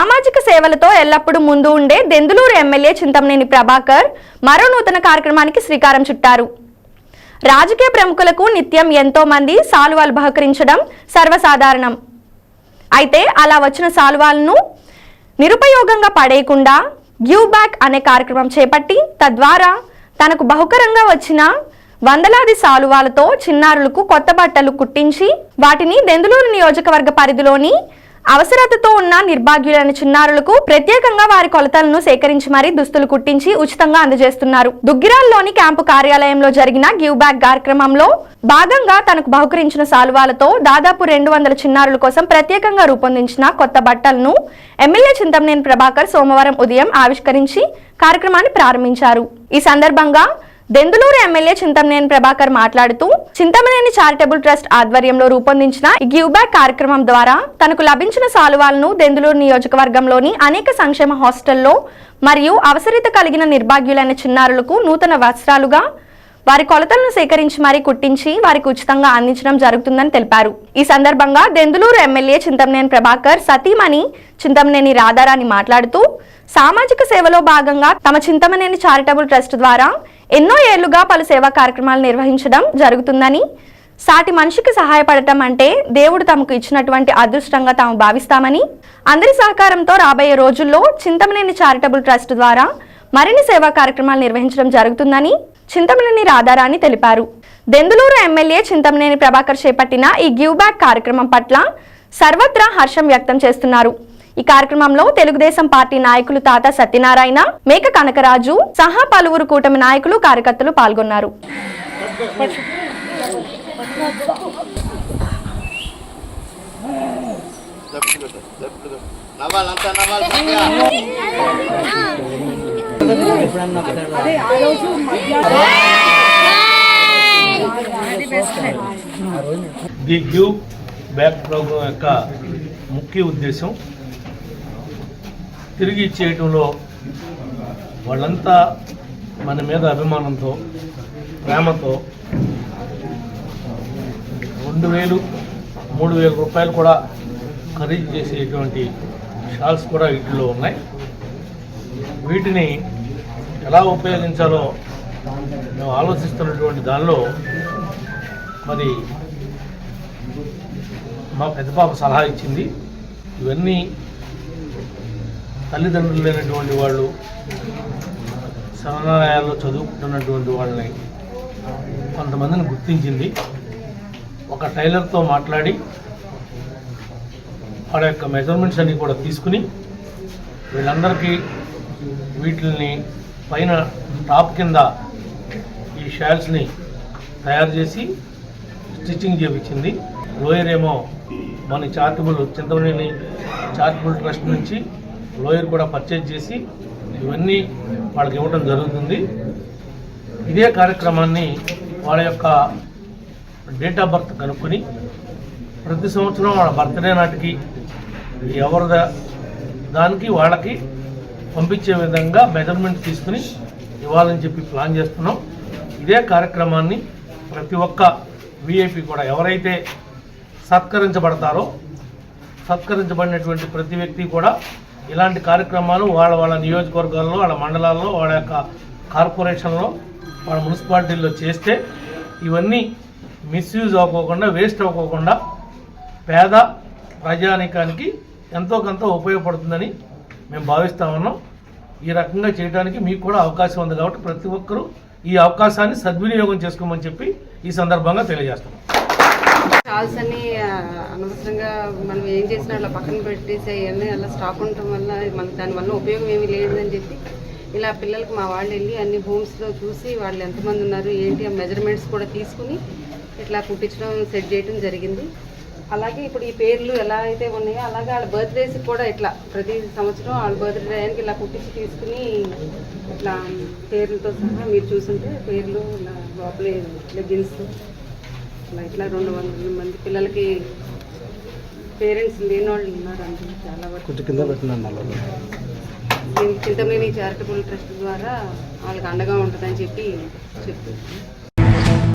సామాజిక సేవలతో ఎల్లప్పుడూ ముందు ఉండే దెందులూరు ఎమ్మెల్యే చింతమనేని ప్రభాకర్ మరో నూతన కార్యక్రమానికి శ్రీకారం చుట్టారు. రాజకీయ ప్రముఖులకు నిత్యం ఎంతో మంది సాలువాలు బహకరించడం సర్వసాధారణం. అయితే అలా వచ్చిన సాలువాలను నిరుపయోగంగా పడేయకుండా గివ్ బ్యాక్ అనే కార్యక్రమం చేపట్టి తద్వారా తనకు బహుకరంగా వచ్చిన వందలాది సాలువాలతో చిన్నారులకు కొత్త బట్టలు కుట్టించి వాటిని దెందులూరు నియోజకవర్గ పరిధిలోని అవసరతతో ఉన్న నిర్భాగ్యులైన చిన్నారులకు ప్రత్యేకంగా వారి కొలతలను సేకరించి మరీ దుస్తులు కుట్టించి ఉచితంగా అందజేస్తున్నారు. దుగ్గిరాల్లోని క్యాంపు కార్యాలయంలో జరిగిన గివ్ బ్యాక్ కార్యక్రమంలో భాగంగా తనకు బహుకరించిన సాల్వాలతో దాదాపు రెండు వందల చిన్నారుల కోసం ప్రత్యేకంగా రూపొందించిన కొత్త బట్టలను ఎమ్మెల్యే చింతమనేని ప్రభాకర్ సోమవారం ఉదయం ఆవిష్కరించి కార్యక్రమాన్ని ప్రారంభించారు. ఈ సందర్భంగా దెందులూరు ఎమ్మెల్యే చింతమనేని ప్రభాకర్ మాట్లాడుతూ చింతమనేని చారిటబుల్ ట్రస్ట్ ఆధ్వర్యంలో రూపొందించిన గివ్ బ్యాక్ కార్యక్రమం ద్వారా తనకు లభించిన సాలువాలను దెందులూరు నియోజకవర్గంలోని అనేక సంక్షేమ హాస్టల్లో మరియు అవసరత కలిగిన నిర్భాగ్యులైన చిన్నారులకు నూతన వస్త్రాలుగా వారి కొలతలను సేకరించి మరీ కుట్టించి వారికి ఉచితంగా అందించడం జరుగుతుందని తెలిపారు. ఈ సందర్భంగా దెందులూరు ఎమ్మెల్యే చింతమనేని ప్రభాకర్ సతీమణి చింతమనేని రాధారాణి మాట్లాడుతూ సామాజిక సేవలో భాగంగా తమ చింతమనేని చారిటబుల్ ట్రస్ట్ ద్వారా ఎన్నో ఏళ్ళుగా పలు సేవా కార్యక్రమాలు నిర్వహించడం జరుగుతుందని సాటి మనిషికి సహాయపడటం అంటే దేవుడు తమకు ఇచ్చినటువంటి అదృష్టంగా తాము భావిస్తామని అందరి సహకారంతో రాబోయే రోజుల్లో చింతమనేని చారిటబుల్ ట్రస్ట్ ద్వారా మరిన్ని సేవా కార్యక్రమాలు నిర్వహించడం జరుగుతుందని చింతమనేని రాధారాణి తెలిపారు. దెందులూరు ఎమ్మెల్యే చింతమనేని ప్రభాకర్ చేపట్టిన ఈ గివ్ బ్యాక్ కార్యక్రమం పట్ల సర్వత్రా హర్షం వ్యక్తం చేస్తున్నారు. ఈ కార్యక్రమంలో తెలుగుదేశం పార్టీ నాయకులు తాత సత్యనారాయణ మేక కనకరాజు సహా పలువురు కూటమి నాయకులు కార్యకర్తలు పాల్గొన్నారు. ది గివ్ బ్యాక్ ప్రోగ్రాం యొక్క ముఖ్య ఉద్దేశం తిరిగి ఇచ్చేయటంలో వాళ్ళంతా మన మీద అభిమానంతో ప్రేమతో రెండు వేలు మూడు వేల రూపాయలు కూడా ఖరీదు చేసేటువంటి షాల్స్ కూడా వీటిలో ఉన్నాయి. వీటిని ఎలా ఉపయోగించాలో మేము ఆలోచిస్తున్నటువంటి దానిలో మరి మా పెద్ద పాప సలహా ఇచ్చింది. ఇవన్నీ తల్లిదండ్రులు లేనటువంటి వాళ్ళు శరణాలయాల్లో చదువుకుంటున్నటువంటి వాళ్ళని కొంతమందిని గుర్తించింది. ఒక టైలర్తో మాట్లాడి వాళ్ళ యొక్క మెజర్మెంట్స్ అన్నీ కూడా తీసుకుని వీళ్ళందరికీ వీటిని పైన టాప్ కింద ఈ షాల్స్ని తయారు చేసి స్టిచ్చింగ్ చేయించింది లోయర్ ఏమో మన చారిటబుల్ చింతమనేని చారిటబుల్ ట్రస్ట్ నుంచి లోయర్ కూడా పర్చేజ్ చేసి ఇవన్నీ వాళ్ళకి ఇవ్వడం జరుగుతుంది. ఇదే కార్యక్రమాన్ని వాళ్ళ యొక్క డేట్ ఆఫ్ బర్త్ కనుక్కొని ప్రతి సంవత్సరం వాళ్ళ బర్త్డే నాటికి ఎవరి దా- దానికి వాళ్ళకి పంపించే విధంగా మెజర్మెంట్ తీసుకుని ఇవ్వాలని చెప్పి ప్లాన్ చేస్తున్నాం. ఇదే కార్యక్రమాన్ని ప్రతి ఒక్క విఐపి కూడా ఎవరైతే సత్కరించబడతారో సత్కరించబడినటువంటి ప్రతి వ్యక్తి కూడా ఇలాంటి కార్యక్రమాలు వాళ్ళ వాళ్ళ నియోజకవర్గాల్లో వాళ్ళ మండలాల్లో వాళ్ళ యొక్క కార్పొరేషన్లో వాళ్ళ మున్సిపాలిటీల్లో చేస్తే ఇవన్నీ మిస్యూజ్ అవ్వకోకుండా వేస్ట్ అవ్వకోకుండా పేద ప్రజానికానికి ఎంతో కొంత ఉపయోగపడుతుందని మేము భావిస్తా ఉన్నాం. ఈ రకంగా చేయడానికి మీకు కూడా అవకాశం ఉంది కాబట్టి ప్రతి ఒక్కరూ ఈ అవకాశాన్ని సద్వినియోగం చేసుకోమని చెప్పి ఈ సందర్భంగా తెలియజేస్తున్నాం. కాల్స్ అన్ని అనవసరంగా మనం ఏం చేసినా అలా పక్కన పెట్టేసి అవన్నీ అలా స్టాక్ ఉండటం వల్ల మనకి దానివల్ల ఉపయోగం ఏమీ లేదని చెప్పి ఇలా పిల్లలకి మా వాళ్ళు వెళ్ళి అన్ని హోమ్స్లో చూసి వాళ్ళు ఎంతమంది ఉన్నారు ఏంటి ఆ మెజర్మెంట్స్ కూడా తీసుకుని ఇట్లా కుట్టించడం సెట్ చేయడం జరిగింది. అలాగే ఇప్పుడు ఈ పేర్లు ఎలా అయితే ఉన్నాయో అలాగే వాళ్ళ బర్త్డేస్ కూడా ఇట్లా ప్రతి సంవత్సరం వాళ్ళ బర్త్డే టైంకి ఇలా కుట్టించి తీసుకుని ఇట్లా పేర్లతో సహా మీరు చూసుంటే పేర్లు ఇలా లోపలే లెగ్గిన్స్ అలా ఇట్లా రెండు వందల మంది పిల్లలకి పేరెంట్స్ లేని వాళ్ళు ఉన్నారు అంటే చాలా వరకు. కొంచెం కింద పెట్టినాను చింతమనేని చారిటబుల్ ట్రస్ట్ ద్వారా వాళ్ళకి అండగా ఉంటుందని చెప్పి చెప్తున్నాను.